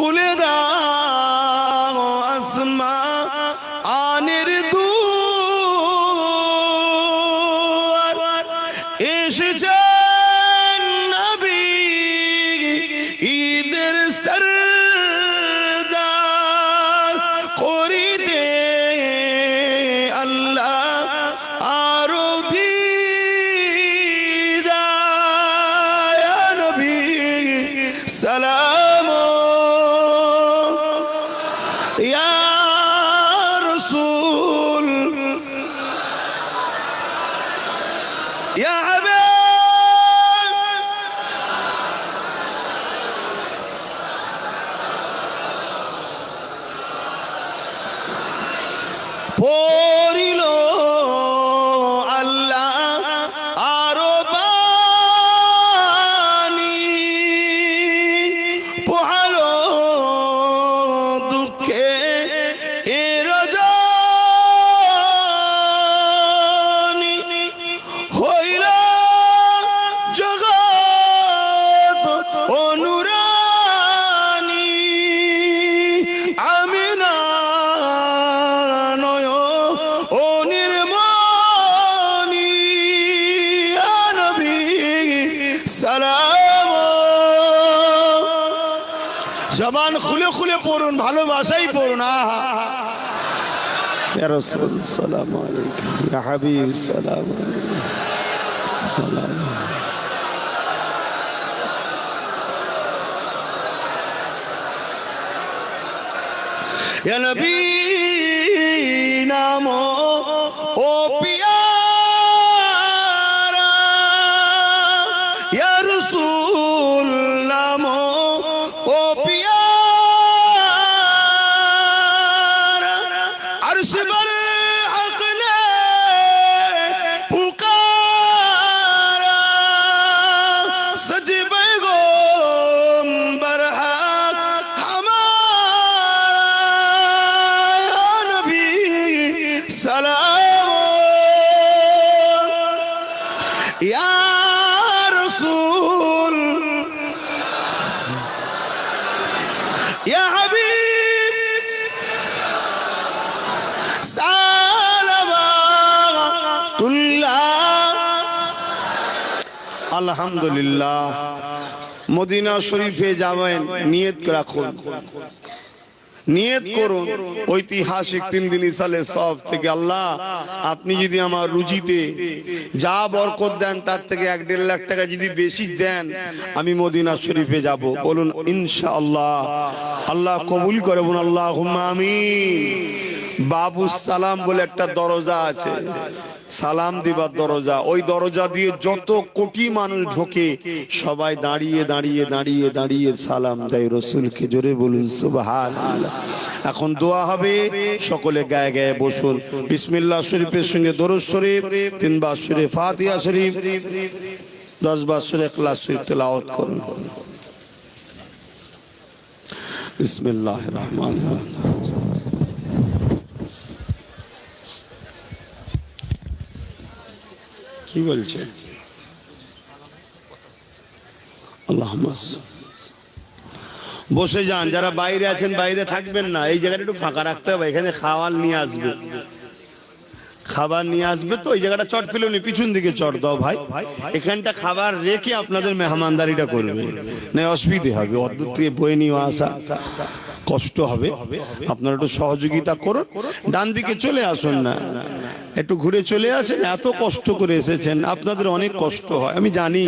খুলে দাও আসমা, আনের দুয়ার। এসেছেন নবী ঈদের সরদার করিতে আল্লাহ আরও দিদার। নবী, সালাম يا حبيب Boy! জবান খুলে খুলে পড়ুন ভালোবাসাই পড়ুন আহা। আলাইকুম। সালাম নবী নামো। سلام یا رسول یا حبیب আলহামদুলিল্লাহ মদিনা শরীফে যাবেন নিয়ত রাখুন নিয়ত করুন। ঐতিহাসিক তিন দিন সালে সব থেকে আল্লাহ আপনি যদি আমার রুজিতে যা বরকত দেন তার থেকে এক দেড় লাখ টাকা যদি বেশি দেন আমি মদিনা শরীফে যাব। বলুন ইনশাআল্লাহ। আল্লাহ কবুল করে বলুন আল্লাহ আমিন। বাবু সালাম বলে একটা দরজা আছে। সালাম দিবার দরজা। ওই দরজা দিয়ে যত কোটি মানুষ ঢোকে, সবাই দাঁড়িয়ে দাঁড়িয়ে দাঁড়িয়ে দাঁড়িয়ে সালাম দেয়। রসুলকে জোরে বলুন এখন দোয়া হবে, সকলে গায়ে গায়ে বসুন। বিসমিল্লাহ শরীফের সঙ্গে দরুদ শরীফ, তিনবার শরীফ ফাতিহা শরীফ দশ বার শরীফ ক্লাস শরীফ তেলাওয়াত করুন। বিসমিল্লাহ রহমান কি বলছে? আল্লাহ বসে যান, যারা বাইরে আছেন বাইরে থাকবেন না। এই জায়গাটা একটু ফাঁকা রাখতে হবে, এখানে খাওয়ার নিয়ে আসবে। খাবার নিয়ে আসবে তো ওই জায়গাটা চট পেলেও নি পিছন দিকে চট দাও ভাই। এখানটা খাবার রেখে আপনাদের মেহমানদারিটা করবে। না, অসুবিধে হবে, অদ্ভুত থেকে বয়ে নিয়ে আসা কষ্ট হবে। আপনারা একটু সহযোগিতা করুন, ডান দিকে চলে আসুন না। একটু ঘুরে চলে আসেন, এত কষ্ট করে এসেছেন, আপনাদের অনেক কষ্ট হয়, আমি জানি,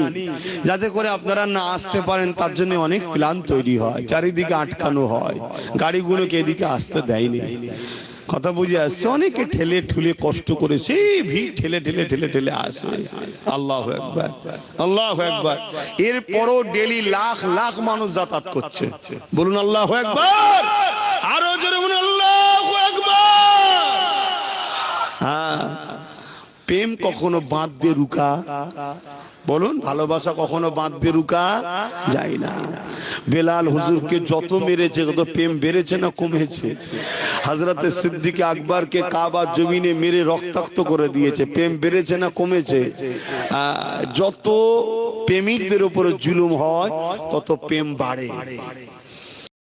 যাতে করে আপনারা না আসতে পারেন, তার জন্য অনেক প্ল্যান তৈরি হয়, চারিদিকে আটকানো হয়, গাড়িগুলোকে এদিকে আসতে দেয়নি। কথা বুঝে আসছে, অনেকে ঠেলে ঠুলে কষ্ট করে, সেই ভিড় ঠেলে ঠেলে ঠেলে ঠেলে আসে। আল্লাহ একবার আল্লাহ একবার এরপরও ডেলি লাখ লাখ মানুষ যাতায়াত করছে। বলুন, আল্লাহ একবার আরও জোরে বলুন আল্লাহ একবার হ্যাঁ প্রেম কখনো বাঁধ দিয়ে রুকা বলুন, ভালোবাসা কখনো বাঁধ দিয়ে রুকা যায় না। বেলাল হুজুরকে যত মেরেছে, তত প্রেম বেড়েছে না কমেছে? হাজরাতে সিদ্দিকে আকবরকে কাবা জমিনে মেরে রক্তাক্ত করে দিয়েছে, প্রেম বেড়েছে না কমেছে? যত প্রেমিকদের উপরে জুলুম হয়, তত প্রেম বাড়ে।